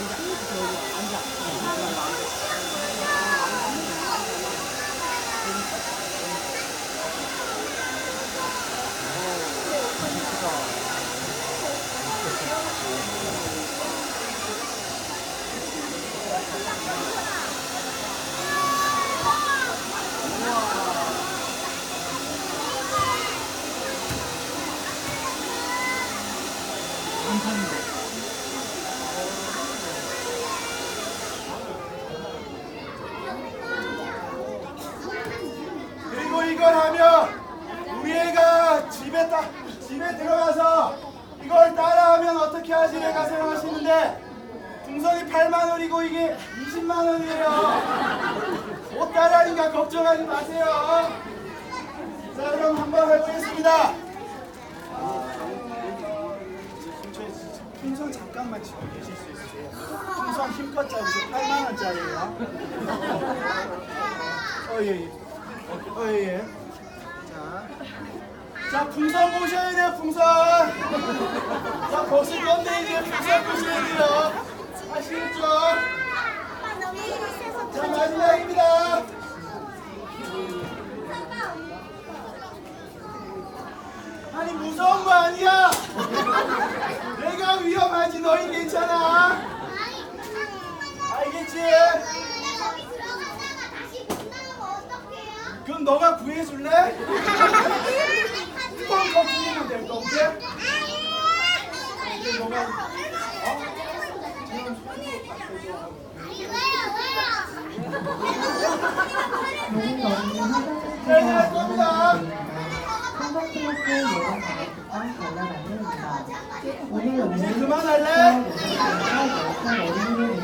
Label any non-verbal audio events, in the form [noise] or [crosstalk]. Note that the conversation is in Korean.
Itu sejauh. 집에 딱 집에 들어가서 이걸 따라하면 어떻게 하시려가 생각하시는데 풍선이 8만 원이고 이게 20만 원이에요. 못 따라하니까 걱정하지 마세요. 자 그럼 한번 해보겠습니다. 풍선 잠깐만 치고 계실 수 있으세요? 풍선 힘껏 잡으세요. 8만 원짜리예요. 어, 예, 예. 어, 예, 예. 자. 자, 풍선 보셔야 돼요, 풍선. 자, 벗을 건데, 이제 풍선 보셔야 돼요. 아시겠죠? 자, 마지막입니다. 아니, 무서운 거 아니야. 내가 위험하지, 너희 괜찮아. 알겠지? 그럼 너가 구해줄래? [laughs] 뚜껑 거꾸리면 될 건데? 모든 어린이 화장실 네, 클래스 예방 관람 안내입니다. 오늘 이제 그만할래? 10살 어린이를 대상으로